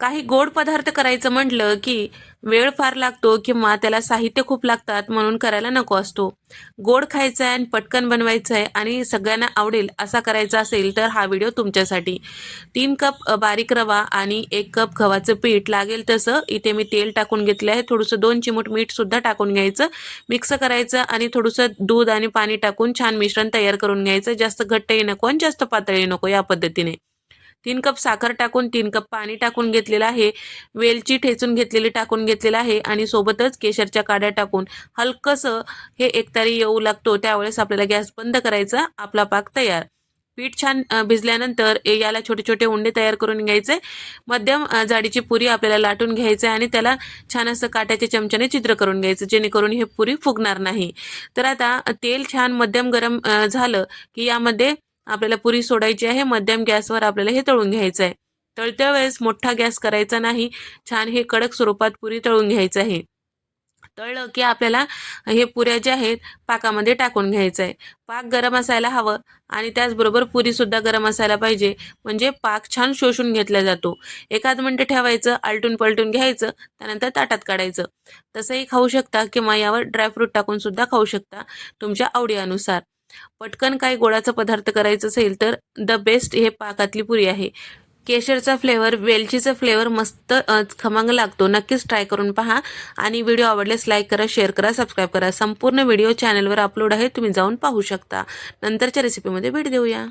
काही गोड पदार्थ करायचं म्हटलं की वेळ फार लागतो किंवा त्याला साहित्य खूप लागतात म्हणून करायला नको असतो. गोड खायचं आहे आणि पटकन बनवायचं आहे आणि सगळ्यांना आवडेल असा करायचा असेल तर हा व्हिडिओ तुमच्यासाठी. तीन कप बारीक रवा आणि एक कप गव्हाचं पीठ लागेल तसं इथे मी तेल टाकून घेतलं आहे. थोडंसं दोन चिमूट मीठसुद्धा टाकून घ्यायचं. मिक्स करायचं आणि थोडंसं दूध आणि पाणी टाकून छान मिश्रण तयार करून घ्यायचं. जास्त घट्टही नको आणि जास्त पातळी नको या पद्धतीने. तीन कप साखर टाकून तीन कप पाणी टाकून घेतलेलं आहे. वेलची ठेचून घेतलेली टाकून घेतलेलं आहे आणि सोबतच केशरच्या काड्या टाकून. हलकंसं हे एकतारी येऊ लागतो त्यावेळेस आपल्याला गॅस बंद करायचा आपला पाक तयार. पीठ छान भिजल्यानंतर ए- याला छोटे छोटे उंडे तयार करून घ्यायचे. मध्यम जाडीची पुरी आपल्याला लाटून घ्यायचे आणि त्याला छान असं काट्याच्या चमच्याने चित्र करून घ्यायचं जेणेकरून हे पुरी फुगणार नाही. तर आता तेल छान मध्यम गरम झालं की यामध्ये आपल्याला पुरी सोडायची आहे मध्यम गॅसवर आपल्याला हे तळून घ्यायचं आहे. तळत्या वेळेस मोठा गॅस करायचा नाही छान हे कडक स्वरूपात पुरी तळून घ्यायचं आहे. तळलं की आपल्याला हे पुऱ्या ज्या आहेत पाकामध्ये टाकून घ्यायचं आहे. पाक गरम असायला हवं आणि त्याचबरोबर पुरीसुद्धा गरम असायला पाहिजे. म्हणजे पाक छान शोषून घेतला जातो. एखाद मिनटं ठेवायचं आलटून पलटून घ्यायचं त्यानंतर ताटात काढायचं. तसंही खाऊ शकता किंवा यावर ड्रायफ्रूट टाकून सुद्धा खाऊ शकता तुमच्या आवडीनुसार. पटकन काय गोडाचा पदार्थ करायचं असेल तर द बेस्ट हे पाकातली पुरी आहे. केशरचा फ्लेवर वेलचीचा फ्लेवर मस्त खमंग लागतो. नक्कीच ट्राय करून पहा. आणि व्हिडिओ आवडल्यास लाईक करा शेअर करा सबस्क्राईब करा. संपूर्ण व्हिडिओ चॅनलवर अपलोड आहे तुम्ही जाऊन पाहू शकता. नंतरच्या रेसिपीमध्ये भेट देऊया.